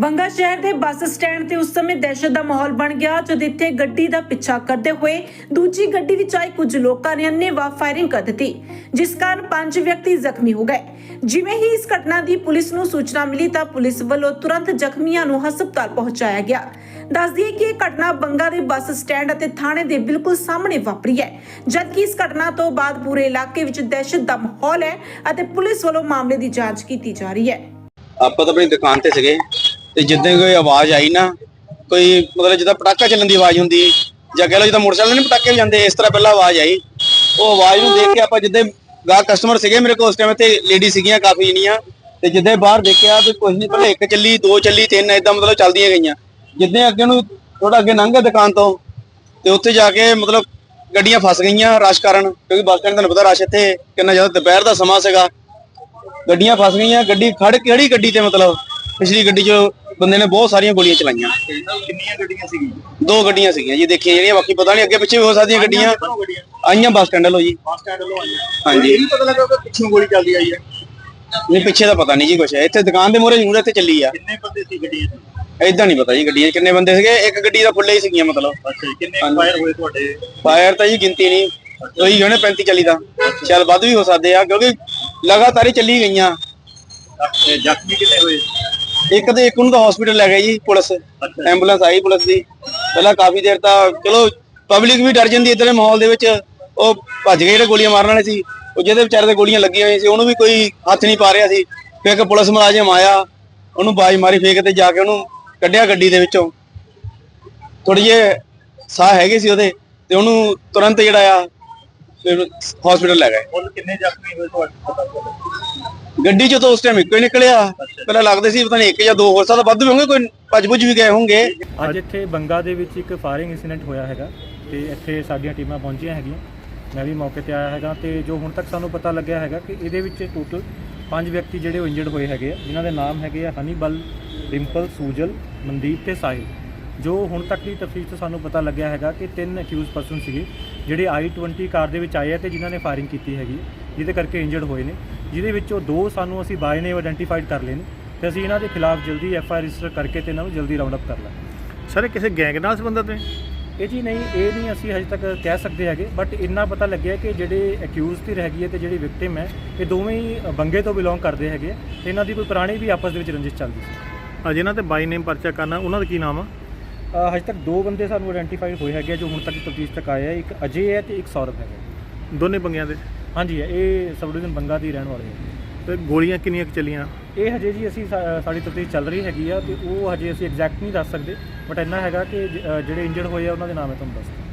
ਬੰਗਾ ਸ਼ਹਿਰ ਦੇ bus stand ਤੇ ਉਸ ਸਮੇਂ ਦਹਿਸ਼ਤ ਦਾ ਮਾਹੌਲ ਬਣ ਗਿਆ, ਜਦ ਇੱਥੇ ਗੱਡੀ ਦਾ ਪਿੱਛਾ ਕਰਦੇ ਹੋਏ ਦੂਜੀ ਗੱਡੀ ਵਿੱਚ ਆਏ ਕੁਝ ਲੋਕਾਂ ਨੇ ਅੰਨ੍ਹੇਵਾਹ ਫਾਇਰਿੰਗ ਕਰ ਦਿੱਤੀ, ਜਿਸ ਕਾਰਨ ਪੰਜ ਵਿਅਕਤੀ ਜ਼ਖਮੀ ਹੋ ਗਏ। ਜਿਵੇਂ ਹੀ ਇਸ ਘਟਨਾ ਦੀ ਪੁਲਿਸ ਨੂੰ ਸੂਚਨਾ ਮਿਲੀ ਤਾਂ ਪੁਲਿਸ ਵੱਲੋਂ ਤੁਰੰਤ ਜ਼ਖਮੀਆਂ ਨੂੰ ਹਸਪਤਾਲ ਪਹੁੰਚਾਇਆ ਗਿਆ। ਦੱਸ ਦਈਏ ਕਿ ਇਹ ਘਟਨਾ ਬੰਗਾ ਦੇ ਬੱਸ ਸਟੈਂਡ ਅਤੇ ਥਾਣੇ ਦੇ ਬਿਲਕੁਲ ਸਾਹਮਣੇ ਵਾਪਰੀ ਹੈ, ਜਦਕਿ ਇਸ ਘਟਨਾ ਤੋਂ ਬਾਅਦ ਪੂਰੇ ਇਲਾਕੇ ਵਿੱਚ ਦਹਿਸ਼ਤ ਦਾ ਮਾਹੌਲ ਹੈ ਅਤੇ ਪੁਲਿਸ ਵੱਲੋਂ ਮਾਮਲੇ ਦੀ ਜਾਂਚ ਕੀਤੀ ਜਾ ਰਹੀ ਹੈ। ਆਪਾਂ ਤਾਂ ਆਪਣੀ ਦੁਕਾਨ ਤੇ ਸੀਗੇ। ਤੇ ਜਿੱਦਾਂ ਕੋਈ ਆਵਾਜ਼ ਆਈ ਨਾ, ਕੋਈ ਮਤਲਬ ਜਿੱਦਾਂ ਪਟਾਕਾ ਚੱਲਣ ਦੀ ਆਵਾਜ਼ ਹੁੰਦੀ, ਜਾਂ ਕਹਿ ਲਓ ਜਿੱਦਾਂ ਮੋਟਰਸਾਈਕਲ ਨਹੀਂ ਪਟਾਕੇ ਜਾਂਦੇ ਇਸ ਤਰ੍ਹਾਂ ਪਹਿਲਾਂ ਆਵਾਜ਼ ਆਈ। ਉਹ ਆਵਾਜ਼ ਨੂੰ ਦੇਖ ਕੇ ਆਪਾਂ ਜਿੱਦਾਂ ਗਾ ਕਸਟਮਰ ਸੀਗੇ, ਮੇਰੇ ਕੋਲ ਉਸ ਟਾਈਮ ਤੇ ਲੇਡੀ ਸੀਗੀਆਂ, ਕਾਫੀ ਜਣੀਆਂ, ਤੇ ਜਿੱਦਾਂ ਬਾਹਰ ਦੇਖਿਆ ਵੀ ਕੁਝ ਨਹੀਂ, ਪਹਿਲਾਂ ਇੱਕ ਚੱਲੀ, ਦੋ ਚੱਲੀ, ਤਿੰਨ ਏਦਾਂ ਮਤਲਬ ਚੱਲਦੀਆਂ ਗਈਆਂ। ਜਿੱਦਾਂ ਅੱਗੇ ਨੂੰ ਥੋੜਾ ਅੱਗੇ ਲੰਘਿਆ ਦੁਕਾਨ ਤੋਂ, ਤੇ ਉੱਥੇ ਜਾ ਕੇ ਮਤਲਬ ਗੱਡੀਆਂ ਫਸ ਗਈਆਂ ਰਸ਼ ਕਾਰਨ, ਕਿਉਂਕਿ ਬੱਸ ਸਟੈਂਡ ਤੁਹਾਨੂੰ ਪਤਾ ਰਸ਼ ਇੱਥੇ ਕਿੰਨਾ ਜ਼ਿਆਦਾ, ਦੁਪਹਿਰ ਦਾ ਸਮਾਂ ਸੀਗਾ। ਗੱਡੀਆਂ ਫਸ ਗਈਆਂ, ਗੱਡੀ ਖੜ ਕਿਹੜੀ ਗੱਡੀ ਤੇ ਮਤਲਬ ਪਿਛਲੀ ਗੱਡੀ 'ਚ ਬੰਦੇ ਨੇ ਬਹੁਤ ਸਾਰੀਆਂ ਗੋਲੀਆਂ ਚਲਾਈਆਂ। ਕਿੰਨੀਆਂ ਗੱਡੀਆਂ ਸੀਗੀਆਂ? ਦੋ ਗੱਡੀਆਂ ਸੀਗੀਆਂ ਜੀ ਦੇਖੀਆਂ ਜਿਹੜੀਆਂ ਬਾਕੀ ਪਤਾ ਨਹੀਂ ਅੱਗੇ ਪਿੱਛੇ ਵੀ ਹੋ ਸਕਦੀਆਂ ਗੱਡੀਆਂ। ਆਈਆਂ ਬੱਸ ਸਟੈਂਡ ਵੱਲੋਂ ਜੀ। ਬੱਸ ਸਟੈਂਡ ਵੱਲੋਂ ਆਈਆਂ। ਹਾਂਜੀ। ਇਹ ਨਹੀਂ ਪਤਾ ਲੱਗਾ ਕਿ ਪਿੱਛੋਂ ਗੋਲੀ ਚੱਲਦੀ ਆਈ ਹੈ? ਨਹੀਂ ਪਿੱਛੇ ਦਾ ਪਤਾ ਨਹੀਂ ਜੀ ਕੁਛ। ਇੱਥੇ ਦੁਕਾਨ ਦੇ ਮੂਹਰੇ ਜ਼ਰੂਰ ਇੱਥੇ ਚੱਲੀ ਆ। ਕਿੰਨੇ ਬੰਦੇ ਸੀ ਗੱਡੀਆਂ ਏਦਾਂ ਨਹੀਂ ਪਤਾ ਜੀ ਗੱਡੀਆਂ 'ਚ ਕਿੰਨੇ ਬੰਦੇ ਸੀਗੇ। ਇੱਕ ਗੱਡੀ ਦਾ ਫੁੱਲੇ ਹੀ ਸੀਗੀਆਂ ਮਤਲਬ। ਅੱਛਾ ਕਿੰਨੇ ਫਾਇਰ ਹੋਏ ਤੁਹਾਡੇ? ਫਾਇਰ ਤਾਂ ਜੀ ਗਿਣਤੀ ਨਹੀਂ। ਉਹੀ ਹੋਣੇ 35 40 ਦਾ। ਚੱਲ ਵੱਧ ਵੀ ਹੋ ਸਕਦੇ ਆ ਕਿਉਂਕਿ ਲਗਾਤਾਰ ਹੀ ਚੱਲੀ ਗਈਆਂ। ਜ਼ਖਮੀ ਕਿੰਨੇ ਹੋਏ? ਇੱਕ ਤੇ ਇੱਕ ਨੂੰ ਤਾਂ ਹਸਪੀਟਲ ਲੈ ਗਏ ਜੀ ਪੁਲਿਸ। ਐਂਬੂਲੈਂਸ ਆਈ ਪੁਲਿਸ ਦੀ। ਪਹਿਲਾਂ ਕਾਫੀ ਦੇਰ ਤਾਂ ਚਲੋ ਪਬਲਿਕ ਵੀ ਡਰ ਜਾਂਦੀ ਇਦਾਂ ਮਾਹੌਲ ਦੇ ਵਿੱਚ। ਉਹ ਭੱਜ ਗਏ ਜਿਹੜੇ ਗੋਲੀਆਂ ਮਾਰਨ ਵਾਲੇ ਸੀ। ਉਹ ਜਿਹਦੇ ਵਿਚਾਰੇ ਤੇ ਗੋਲੀਆਂ ਲੱਗੀਆਂ ਹੋਈਆਂ ਸੀ, ਉਹਨੂੰ ਵੀ ਕੋਈ ਹੱਥ ਨਹੀਂ ਪਾ ਰਿਹਾ ਸੀ। ਫਿਰ ਇੱਕ ਪੁਲਿਸ ਮੁਲਾਜ਼ਮ ਆਇਆ, ਉਹਨੂੰ ਬਾਜ ਮਾਰੀ ਫੇਕ ਤੇ ਜਾ ਕੇ ਉਹਨੂੰ ਕੱਢਿਆ ਗੱਡੀ ਦੇ ਵਿੱਚੋਂ। ਥੋੜੀ ਜਿਹੇ ਸਾਹ ਹੈਗੇ ਸੀ ਉਹਦੇ, ਤੇ ਉਹਨੂੰ ਤੁਰੰਤ ਜਿਹੜਾ ਆ, ਫਿਰ ਹਸਪੀਟਲ ਲੈ ਗਏ। ਕੁੱਲ ਕਿੰਨੇ ਜ਼ਖਮੀ ਹੋਏ ਤੁਹਾਡੇ ਪਤਾ ਗੱਡੀ ਚੋਂ ਤਾਂ ਉਸ ਟਾਈਮ ਇੱਕੋ ਹੀ ਨਿਕਲਿਆ। ਪਹਿਲਾਂ ਲੱਗਦੇ ਸੀ ਪਤਾ ਨਹੀਂ ਇੱਕ ਜਾਂ ਦੋ ਹੋਰ ਸਕਦਾ ਵੱਧ ਵੀ ਹੋਣਗੇ, ਕੋਈ ਭੱਜ ਭੁੱਜ ਵੀ ਗਏ ਹੋਣਗੇ। ਅੱਜ ਇੱਥੇ ਬੰਗਾ ਦੇ ਵਿੱਚ ਇੱਕ ਫਾਇਰਿੰਗ ਇਨਸੀਡੈਂਟ ਹੋਇਆ ਹੈਗਾ ਤੇ ਇੱਥੇ ਸਾਡੀਆਂ ਟੀਮਾਂ ਪਹੁੰਚੀਆਂ ਹੈਗੀਆਂ। ਮੈਂ ਵੀ ਮੌਕੇ ਤੇ ਆਇਆ ਹੈਗਾ ਤੇ ਜੋ ਹੁਣ ਤੱਕ ਸਾਨੂੰ ਪਤਾ ਲੱਗਿਆ ਹੈਗਾ ਕਿ ਇਹਦੇ ਵਿੱਚ ਟੋਟਲ ਪੰਜ ਵਿਅਕਤੀ ਜਿਹੜੇ ਉਹ ਇੰਜਰਡ ਹੋਏ ਹੈਗੇ ਆ, ਜਿਨ੍ਹਾਂ ਦੇ ਨਾਮ ਹੈਗੇ ਆ ਹਨੀਬਲ, ਰਿੰਪਲ, ਸੂਜਲ, ਮਨਦੀਪ ਤੇ ਸਾਹਿਲ। ਜੋ ਹੁਣ ਤੱਕ ਦੀ ਤਫਸੀਰ ਤੋਂ ਸਾਨੂੰ ਪਤਾ ਲੱਗਿਆ ਹੈਗਾ ਕਿ ਤਿੰਨ ਅਕਿਊਜ਼ ਪਰਸਨ ਸੀਗੇ, ਜਿਹੜੇ i20 ਕਾਰ ਦੇ ਵਿੱਚ ਆਏ ਆ ਤੇ ਜਿਨ੍ਹਾਂ ਨੇ ਫਾਇਰਿੰਗ ਕੀਤੀ ਹੈਗੀ ਜਿਹਦੇ ਕਰਕੇ ਇੰਜਰਡ ਹੋਏ ਨੇ। ਜਿਹਦੇ ਵਿੱਚੋਂ ਦੋ ਸਾਨੂੰ ਅਸੀਂ ਬਾਏ ਨੇ ਆਇਡੈਂਟੀਫਾਈਡ ਕਰ ਲਏ ਨੇ ਤੇ ਅਸੀਂ ਇਹਨਾਂ ਦੇ ਖਿਲਾਫ ਜਲਦੀ ਐਫ ਆਈ ਰਜਿਸਟਰ ਕਰਕੇ ਤੇ ਇਹਨਾਂ ਨੂੰ ਜਲਦੀ ਰਾਉਂਡ ਅਪ ਕਰ ਲਾਂਗੇ। ਸਰ ਕਿਸੇ ਗੈਂਗ ਨਾਲ ਸੰਬੰਧਤ ਨੇ? ਇਹ ਜੀ ਨਹੀਂ ਇਹ ਨਹੀਂ ਅਸੀਂ ਹਜੇ ਤੱਕ ਕਹਿ ਸਕਦੇ ਹੈਗੇ ਬਟ ਇੰਨਾ ਪਤਾ ਲੱਗਿਆ ਕਿ ਜਿਹੜੇ ਅਕਿਊਜ਼ ਦੀ ਹੈਗੀ ਹੈ ਤੇ ਜਿਹੜੀ ਵਿਕਟਿਮ ਹੈ ਇਹ ਦੋਵੇਂ ਹੀ ਬੰਗੇ ਤੋਂ ਬਿਲੋਂਗ ਕਰਦੇ ਹੈਗੇ ਆ ਤੇ ਇਹਨਾਂ ਦੀ ਕੋਈ ਪੁਰਾਣੀ ਵੀ ਆਪਸ ਦੇ ਵਿੱਚ ਰੰਜਿਸ਼ ਚੱਲਦੀ ਸੀ। ਜਿਨ੍ਹਾਂ ਤੇ ਬਾਈ ਨੇਮ ਪਰਚਾ ਕਰਨਾ ਉਹਨਾਂ ਦਾ ਕੀ ਨਾਮ ਆ? ਹਜੇ ਤੱਕ ਦੋ ਬੰਦੇ ਸਾਨੂੰ ਆਇਡੈਂਟੀਫਾਈ ਹੋਏ ਹੈਗੇ ਜੋ ਹੁਣ ਤੱਕ ਤਫਤੀਸ਼ ਤੱਕ ਆਏ ਆ ਇੱਕ ਅਜੇ ਹੈ ਤੇ ਇੱਕ ਸੌਰਵ ਹੈਗਾ ਦੋਨੇ ਬੰਗਿਆਂ ਦੇ? ਹਾਂਜੀ ਇਹ ਸਬ ਡਿਵੀਜ਼ਨ ਬੰਗਾ ਦੀ ਰਹਿਣ ਵਾਲੇ ਹੈ। ਤੇ ਗੋਲੀਆਂ ਕਿੰਨੀਆਂ ਕੁ ਚੱਲੀਆਂ? ਇਹ ਹਜੇ ਜੀ ਅਸੀਂ ਸਾ- ਸਾਡੀ ਤਫਤੀਸ਼ ਚੱਲ ਰਹੀ ਹੈਗੀ ਆ ਤੇ ਉਹ ਹਜੇ ਅਸੀਂ ਐਗਜ਼ੈਕਟ ਨਹੀਂ ਦੱਸ ਸਕਦੇ ਬਟ ਇੰਨਾ ਹੈਗਾ ਕਿ ਜ- ਅ, ਜਿਹੜੇ ਇੰਜਰਡ ਹੋਏ ਆ ਉਹਨਾਂ ਦੇ ਨਾਮ ਹੈ ਤੁਹਾਨੂੰ ਦੱਸ ਦਿੰਦੇ